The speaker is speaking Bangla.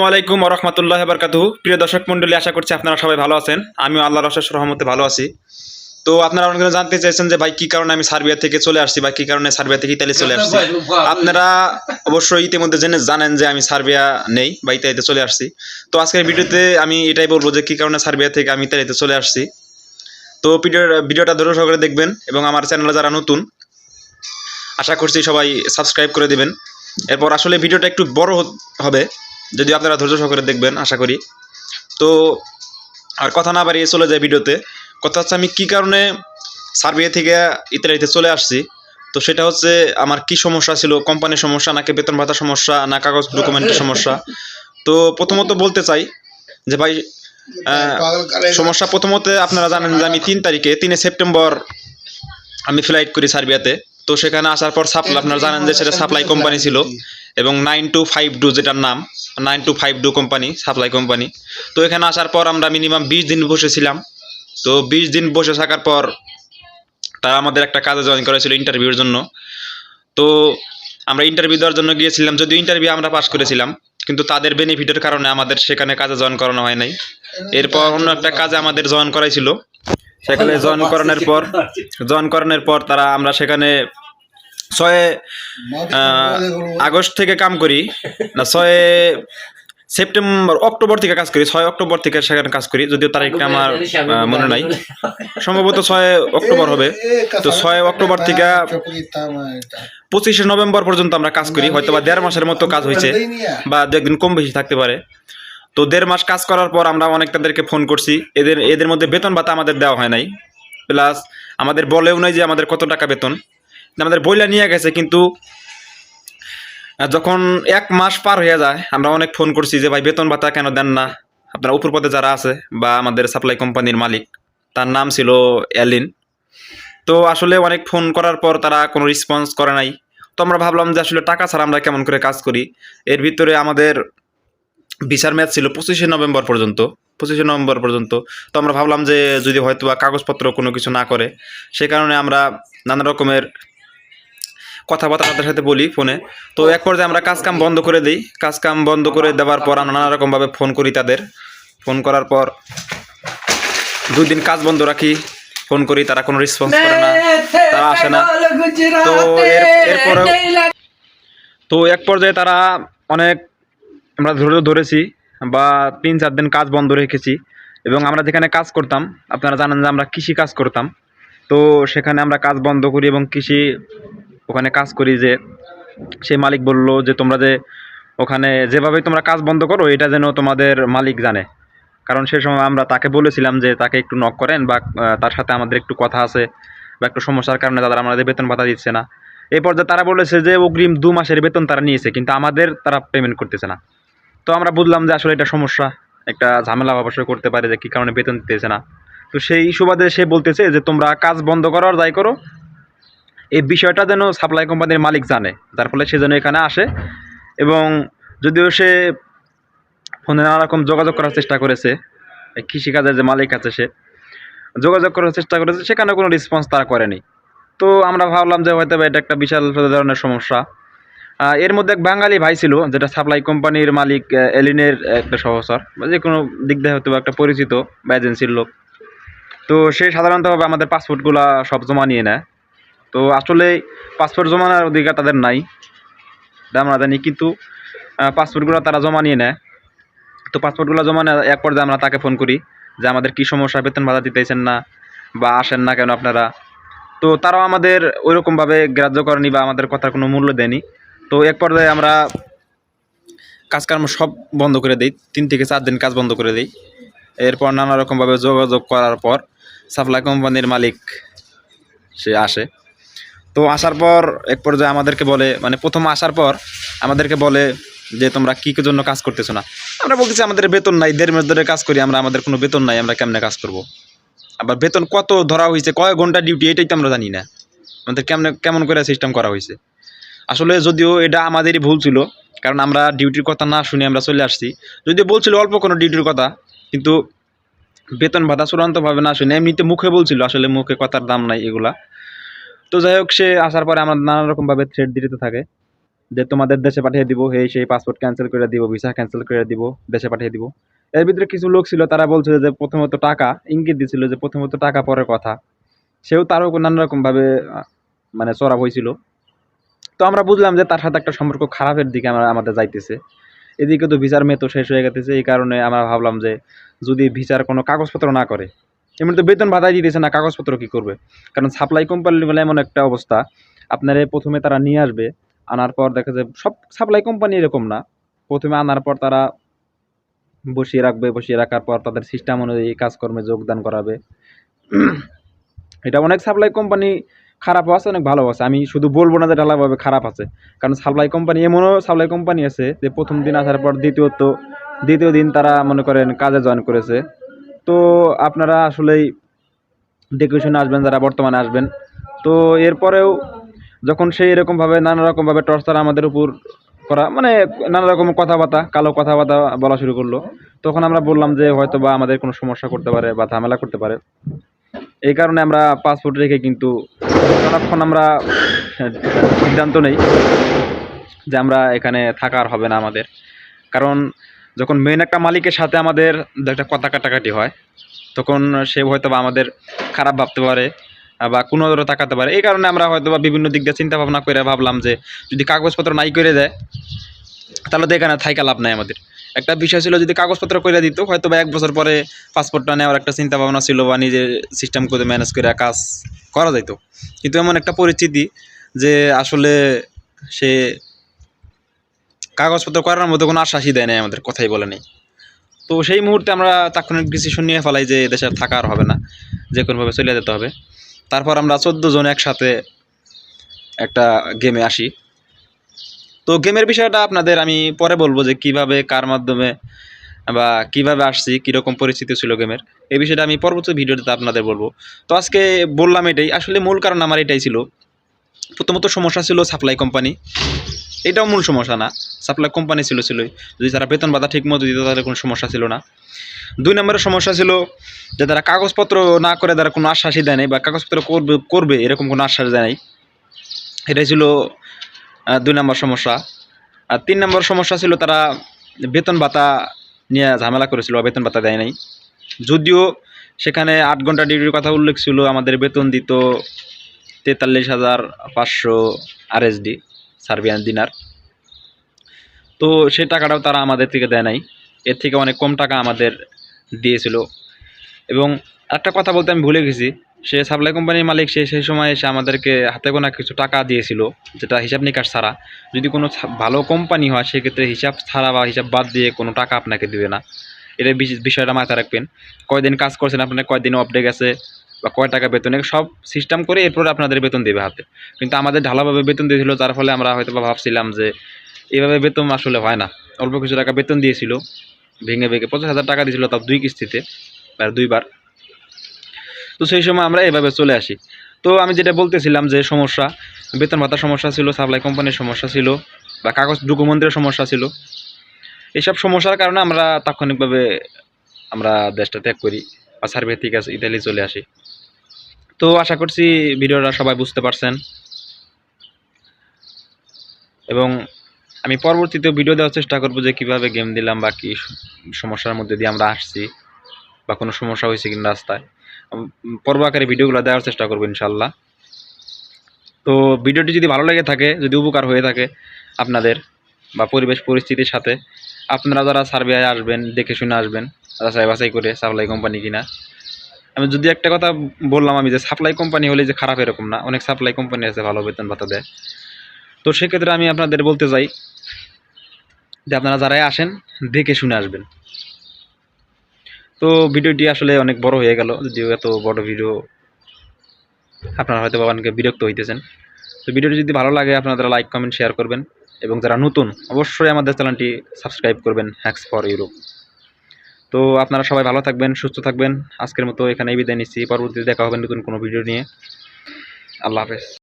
আসসালামু আলাইকুম রহমতুল্লাহ বারকাতুহু। প্রিয় দর্শক মন্ডলী আশা করছি আপনারা সবাই ভালো আছেন। আমিও আল্লাহ রশেষ রহমতে ভালো আছি। তো আপনারা অনেকে জানতে চাইছেন যে ভাই কি কারণে আমি সার্বিয়া থেকে চলে আসছি বা কি কারণে সার্বিয়া থেকে ইতালি চলে আসছি? আপনারা অবশ্যই ইতিমধ্যে জেনে জানেন যে আমি সার্বিয়া নেই বা ইতালিতে চলে আসছি। তো আজকের ভিডিওতে আমি এটাই বলব যে কি কারণে সার্বিয়া থেকে আমি ইতালিতে চলে আসছি। তো ভিডিও ভিডিওটা ধৈর্য সহকারে দেখবেন এবং আমার চ্যানেলে যারা নতুন আশা করছি সবাই সাবস্ক্রাইব করে দিবেন। এরপর আসলে ভিডিওটা একটু বড় হবে। যদি আপনারা ধৈর্য সহকারে দেখবেন, আশা করি। তো আর কথা না বাড়িয়ে চলে যায় ভিডিওতে। কথা হচ্ছে আমি কি কারণে সার্বিয়া থেকে ইতালিতে চলে আসছি? তো সেটা হচ্ছে আমার কি সমস্যা ছিল, কোম্পানির সমস্যা, নাকি বেতন ভাতা সমস্যা, না কাগজ ডকুমেন্টের সমস্যা? তো প্রথমত বলতে চাই যে ভাই সমস্যা প্রথমত আপনারা জানেন যে আমি তিন তারিখে, তিনে সেপ্টেম্বর আমি ফ্লাইট করি সার্বিয়াতে। তো সেখানে আসার পর সাপ্লাই আপনারা জানেন যে সেটা সাপ্লাই কোম্পানি ছিল। এবং নাইন টু ফাইভ ডু যেটার নাম নাইন টু ফাইভ ডু কোম্পানি সাপ্লাই কোম্পানি তো এখানে আসার পর আমরা মিনিমাম বিশ দিন বসেছিলাম তো বিশ দিন বসে থাকার পর তারা আমাদের একটা কাজে জয়েন করেছিল ইন্টারভিউর জন্য। তো আমরা ইন্টারভিউ দেওয়ার জন্য গিয়েছিলাম যদিও ইন্টারভিউ আমরা পাস করেছিলাম কিন্তু তাদের বেনিফিটের কারণে আমাদের সেখানে কাজে জয়েন করানো হয় নাই। এরপর অন্য একটা কাজে আমাদের জয়েন করাইছিল সেখানে জয়েন করানোর পর জয়েন করানোর পর তারা আমরা সেখানে ছয় আগস্ট থেকে কাম করি না ছয় সেপ্টেম্বর অক্টোবর থেকে কাজ করি ছয় অক্টোবর থেকে সেখানে কাজ করি যদিও তারিখটা আমার মনে নাই। সম্ভবত ছয় অক্টোবর হবে। তো ছয় অক্টোবর থেকে পঁচিশে নভেম্বর পর্যন্ত আমরা কাজ করি হয়তো বা দেড় মাসের মতো কাজ হয়েছে বা দু একদিন কম বেশি থাকতে পারে। তো দেড় মাস কাজ করার পর আমরা অনেক তাদেরকে ফোন করছি। এদের এদের মধ্যে বেতন ভাতা আমাদের দেওয়া হয় নাই। প্লাস আমাদের বলেও নাই যে আমাদের কত টাকা বেতন। আমাদের বইলা নিয়ে গেছে কিন্তু যখন এক মাস পার হয়ে যায়, আমরা অনেক ফোন করছি যে, ভাই, বেতন ভাতা কেন দেন না? আপনার উপর পদে যারা আছে বা আমাদের সাপ্লাই কোম্পানির মালিক, তার নাম ছিল অ্যালিন। তো আসলে অনেক ফোন করার পর তারা কোনো রেসপন্স করে নাই। তো আমরা ভাবলাম যে, আসলে টাকা ছাড়া আমরা কেমন করে কাজ করি? এর ভিতরে আমাদের ভিসার ম্যাচ ছিল পঁচিশে নভেম্বর পর্যন্ত, পঁচিশে নভেম্বর পর্যন্ত। তো আমরা ভাবলাম যে যদি হয়তো বা কাগজপত্র কোনো কিছু না করে, সে কারণে আমরা নানা রকমের কথাবার্তা তাদের সাথে বলি ফোনে। তো এক পর্যায়ে আমরা কাজ কাম বন্ধ করে দিই। কাজ কাম বন্ধ করে দেওয়ার পর আমরা নানা রকমভাবে ফোন করি তাদের। ফোন করার পর দুই দিন কাজ বন্ধ রাখি। ফোন করি, তারা কোনো রেসপন্স করে না, তারা আসে না। তো এর এরপরেও তো এক পর্যায়ে তারা অনেক আমরা ধরে ধরেছি বা তিন চার দিন কাজ বন্ধ রেখেছি এবং আমরা যেখানে কাজ করতাম, আপনারা জানেন যে আমরা কৃষি কাজ করতাম। তো সেখানে আমরা কাজ বন্ধ করি এবং কৃষি ওখানে কাজ করি যে সেই মালিক বলল যে তোমরা যে ওখানে যেভাবে তোমরা কাজ বন্ধ করো, এটা যেন তোমাদের মালিক জানে। কারণ সে সময় আমরা তাকে বলেছিলাম যে তাকে একটু নক করেন বা তার সাথে আমাদের একটু কথা আছে বা একটু সমস্যার কারণে তারা আমাদের বেতন ভাতা দিচ্ছে না। এই পর্যায়ে তারা বলেছে যে অগ্রিম দু মাসের বেতন তারা নিয়েছে, কিন্তু আমাদের তারা পেমেন্ট করতেছে না। তো আমরা বুঝলাম যে আসলে এটা সমস্যা। একটা ঝামেলা অবশ্যই করতে পারে যে কী কারণে বেতন দিতেছে না। তো সেই সুবাদে সে বলতেছে যে তোমরা কাজ বন্ধ করো আর যাই করো। এই বিষয়টা যেন সাপ্লাই কোম্পানির মালিক জানে, যার ফলে সে যেন এখানে আসে এবং যদিও সে ফোনে নানা রকম যোগাযোগ করার চেষ্টা করেছে কৃষিকাজের যে মালিক আছে সে, যোগাযোগ করার চেষ্টা করেছে, সেখানে কোনো রেসপন্স তারা করেনি। তো আমরা ভাবলাম যে হয়তো এটা একটা বিশাল ধরনের সমস্যা। এর মধ্যে এক বাঙালি ভাই ছিল, যেটা সাপ্লাই কোম্পানির মালিক এলিনের একটা সহসর বা যে কোনো দিক দিয়ে হয়তো একটা পরিচিত বা এজেন্সির লোক। তো সে সাধারণতভাবে আমাদের পাসপোর্টগুলো সব জমা নিয়ে নেয়। তো আসলে পাসপোর্ট জমানোর অধিকার তাদের নাই আমরা জানি কিন্তু পাসপোর্টগুলো তারা জমা নিয়ে নেয়। তো পাসপোর্টগুলো জমা নেয় এক পর্যায়ে আমরা তাকে ফোন করি, যে আমাদের কী সমস্যা, বেতন ভাতা দিতেছেন না বা আসেন না কেন আপনারা? তো তারাও আমাদের ওইরকমভাবে গ্রাহ্য করেনি বা আমাদের কথার কোনো মূল্য দেয়নি। তো এক পর্যায়ে আমরা কাজকর্ম সব বন্ধ করে দিই, তিন থেকে চার দিন কাজ বন্ধ করে দিই। এরপর নানা রকমভাবে যোগাযোগ করার পর সাপ্লাই কোম্পানির মালিক সে আসে। তো আসার পর এক পর্যায়ে আমাদেরকে বলে মানে প্রথম আসার পর আমাদেরকে বলে যে, তোমরা কী কী জন্য কাজ করতেছো না? আমরা বলতেছি, আমাদের বেতন নাই, দেড় মাস ধরে কাজ করি, আমরা, আমাদের কোনো বেতন নাই, আমরা কেমনে কাজ করব? আবার বেতন কত ধরা হয়েছে, কয় ঘণ্টা ডিউটি এটাই তো আমরা জানি না। আমাদের কেমনে, কেমন করে সিস্টেম করা হয়েছে? আসলে যদিও এটা আমাদেরই ভুল ছিল, কারণ আমরা ডিউটির কথা না শুনে আমরা চলে আসছি। যদিও বলছিল অল্প কোনো ডিউটির কথা, কিন্তু বেতন ভাতা চূড়ান্তভাবে না শুনে এমনিতে মুখে বলছিল আসলে মুখে কথার দাম নাই এগুলা। তো যাই হোক, সে আসার পরে আমার নানা রকমভাবে থ্রেড দিতে থাকে, যে তোমাদের দেশে পাঠিয়ে দিব এই সেই পাসপোর্ট ক্যান্সেল করে দিব ভিসা ক্যান্সেল করে দিব, দেশে পাঠিয়ে দিব। এর ভিতরে কিছু লোক ছিল, তারা বলছিল যে প্রথমত টাকা, ইঙ্গিত দিছিল যে প্রথমত টাকা পরের কথা। সেও তারও নানা রকমভাবে মানে চড়া হয়েছিল। তো আমরা বুঝলাম যে তার সাথে একটা সম্পর্ক খারাপের দিকে আমরা আমাদের যাইতেছে। এদিকে তো ভিসার মেয়ে তো শেষ হয়ে গেছে এই কারণে আমরা ভাবলাম যে যদি ভিসার কোনো কাগজপত্র না করে, এমনি তো বেতন ভাতাই দিতেছে না, কাগজপত্র কি করবে? কারণ সাপ্লাই কোম্পানি বলে এমন একটা অবস্থা, আপনারে প্রথমে তারা নিয়ে আসবে, আনার পর দেখা যায় সব সাপ্লাই কোম্পানি এরকম না। প্রথমে আনার পর তারা বসিয়ে রাখবে, বসিয়ে রাখার পর তাদের সিস্টেম অনুযায়ী কাজকর্মে যোগদান করাবে। এটা অনেক সাপ্লাই কোম্পানি খারাপও আছে, অনেক ভালো আছে। আমি শুধু বলব না যে ডালাভাবে খারাপ আছে। কারণ সাপ্লাই কোম্পানি এমনও সাপ্লাই কোম্পানি আছে যে প্রথম দিন আসার পর দ্বিতীয়ত, দ্বিতীয় দিন তারা মনে করেন কাজে জয়েন করেছে। তো আপনারা আসলেই দেখে শুনে আসবেন যারা বর্তমানে আসবেন। তো এরপরেও যখন সেই এরকমভাবে নানা রকমভাবে টর্চার আমাদের উপর করা মানে নানা রকম কথাবার্তা, কালো কথাবার্তা বলা শুরু করল, তখন আমরা বললাম যে হয়তো বা আমাদের কোনো সমস্যা করতে পারে বা ঝামেলা করতে পারে। এই কারণে আমরা পাসপোর্ট রেখে কিন্তু তখন আমরা সিদ্ধান্ত নেই যে আমরা এখানে থাকার হবে না আমাদের। কারণ যখন মেন একটা মালিকের সাথে আমাদের একটা কথা কাটাকাটি হয়, তখন সে হয়তো বা আমাদের খারাপ ভাবতে পারে বা কোনো ধরো তাকাতে পারে। এই কারণে আমরা হয়তো বা বিভিন্ন দিক দিয়ে চিন্তা ভাবনা করে ভাবলাম যে যদি কাগজপত্র নাই করে দেয়, তাহলে তো এখানে থাইকা লাভ নাই আমাদের। একটা বিষয় ছিল যদি কাগজপত্র করে দিত হয়তো বা এক বছর পরে পাসপোর্টটা নেওয়ার একটা চিন্তা ভাবনা ছিল বা নিজের সিস্টেম করে ম্যানেজ করে কাজ করা যেত কিন্তু এমন একটা পরিস্থিতি যে আসলে সে কাগজপত্র করার মতো কোনো আশ্বাসই দেয় নাই আমাদের, কথাই বলে নেই। তো সেই মুহূর্তে আমরা তাৎক্ষণিক ডিসিশন নিয়ে ফেলাই যে দেশে থাকা আর হবে না, যে কোনোভাবে চলে যেতে হবে। তারপর আমরা চোদ্দ জন একসাথে একটা গেমে আসি। তো গেমের বিষয়টা আপনাদের আমি পরে বলব যে কীভাবে, কার মাধ্যমে বা কীভাবে আসছি, কীরকম পরিস্থিতি ছিল গেমের, এই বিষয়টা আমি পরবর্তী ভিডিওতে আপনাদের বলব। তো আজকে বললাম এটাই, আসলে মূল কারণ আমার এটাই ছিল। প্রথমত সমস্যা ছিল সাপ্লাই কোম্পানি এটাও মূল সমস্যা না সাপ্লাই কোম্পানি ছিল, ছিলই। যদি তারা বেতন ভাতা ঠিক মতো দিত তাহলে কোনো সমস্যা ছিল না। দুই নম্বরের সমস্যা ছিল যে তারা কাগজপত্র না করে তারা কোনো আশ্বাসই দেয় নাই বা কাগজপত্র করবে করবে, এরকম কোনো আশ্বাস দেয় নাই। এটাই ছিল দুই নম্বর সমস্যা। আর তিন নম্বর সমস্যা ছিল তারা বেতন ভাতা নিয়ে ঝামেলা করেছিল বেতন ভাতা দেয় নাই। যদিও সেখানে আট ঘণ্টা ডিউটির কথা উল্লেখ ছিল, আমাদের বেতন দিত তেতাল্লিশ হাজার পাঁচশো আরএসডি, সার্বিয়ান দিনার। তো সেই টাকাটাও তারা আমাদের থেকে দেয় নাই। এর থেকে অনেক কম টাকা আমাদের দিয়েছিল। এবং একটা কথা বলতে আমি ভুলে গেছি। সে সাপ্লাই কোম্পানির মালিক, সে সেই সময় এসে আমাদেরকে হাতে গোনা কিছু টাকা দিয়েছিল, যেটা হিসাব নিকাশ ছাড়া। যদি কোনো ভালো কোম্পানি হয়, সেক্ষেত্রে হিসাব ছাড়া বা হিসাব বাদ দিয়ে কোনো টাকা আপনাকে দিবে না। এটা বিষয়টা মাথায় রাখবেন। কয়দিন কাজ করছেন, আপনার কয়দিন অপডে গেছে বা কয় টাকা বেতন সব সিস্টেম করে এরপরে আপনাদের বেতন দেবে হাতে। কিন্তু আমাদের ঢালাভাবে বেতন দিয়েছিল, যার ফলে আমরা হয়তো ভাবছিলাম যে এইভাবে বেতন আসলে হয় না। অল্প কিছু টাকা বেতন দিয়েছিল, ভেঙে ভেঙে পঞ্চাশ হাজার টাকা দিয়েছিল তাও দুই কিস্তিতে দুইবার। তো সেই সময় আমরা এভাবে চলে আসি। তো আমি যেটা বলতেছিলাম যে সমস্যা, বেতন ভাতার সমস্যা ছিল সাপ্লাই কোম্পানির সমস্যা ছিল, বা কাগজ ডকুমেন্টের সমস্যা ছিল। এইসব সমস্যার কারণে আমরা তাৎক্ষণিকভাবে আমরা দেশটা ত্যাগ করি বা সার্ভে ঠিক আছে ইতালি চলে আসি। তো আশা করছি ভিডিওটা সবাই বুঝতে পারছেন। এবং আমি পরবর্তীতে ভিডিও দেওয়ার চেষ্টা করব যে কীভাবে গেম দিলাম বা কী সমস্যার মধ্যে দিয়ে আমরা আসছি, বা কোনো সমস্যা হয়েছে কিনা রাস্তায়। পর্ব আকারে ভিডিওগুলো দেওয়ার চেষ্টা করব ইনশাল্লাহ তো ভিডিওটি যদি ভালো লেগে থাকে, যদি উপকার হয়ে থাকে আপনাদের বা পরিবেশ পরিস্থিতির সাথে, আপনারা যারা সার্ভেয় আসবেন, দেখে শুনে আসবেন, যাচাই বাছাই করে সাপ্লাই কোম্পানি কিনা। আমি যদি একটা কথা বললাম আমি যে সাপ্লাই কোম্পানি হলে যে খারাপ এরকম না, অনেক সাপ্লাই কোম্পানি আছে ভালো বেতন ভাতা দেয়। তো সেক্ষেত্রে আমি আপনাদের বলতে চাই যে আপনারা যারাই আসেন, দেখে শুনে আসবেন। তো ভিডিওটি আসলে অনেক বড় হয়ে গেল, যদিও এত বড় ভিডিও আপনারা হয়তো অনেকে বিরক্ত হইতেছেন। তো ভিডিওটি যদি ভালো লাগে, আপনারা লাইক, কমেন্ট, শেয়ার করবেন এবং যারা নতুন, অবশ্যই আমাদের চ্যানেলটি সাবস্ক্রাইব করবেন হ্যাক্স ফর ইউরোপ তো আপনারা সবাই ভালো থাকবেন, সুস্থ থাকবেন। আজকের মতো এখানেই বিদায় নিচ্ছি। পরবর্তীতে দেখা হবে নতুন কোনো ভিডিও নিয়ে। আল্লাহ হাফেজ।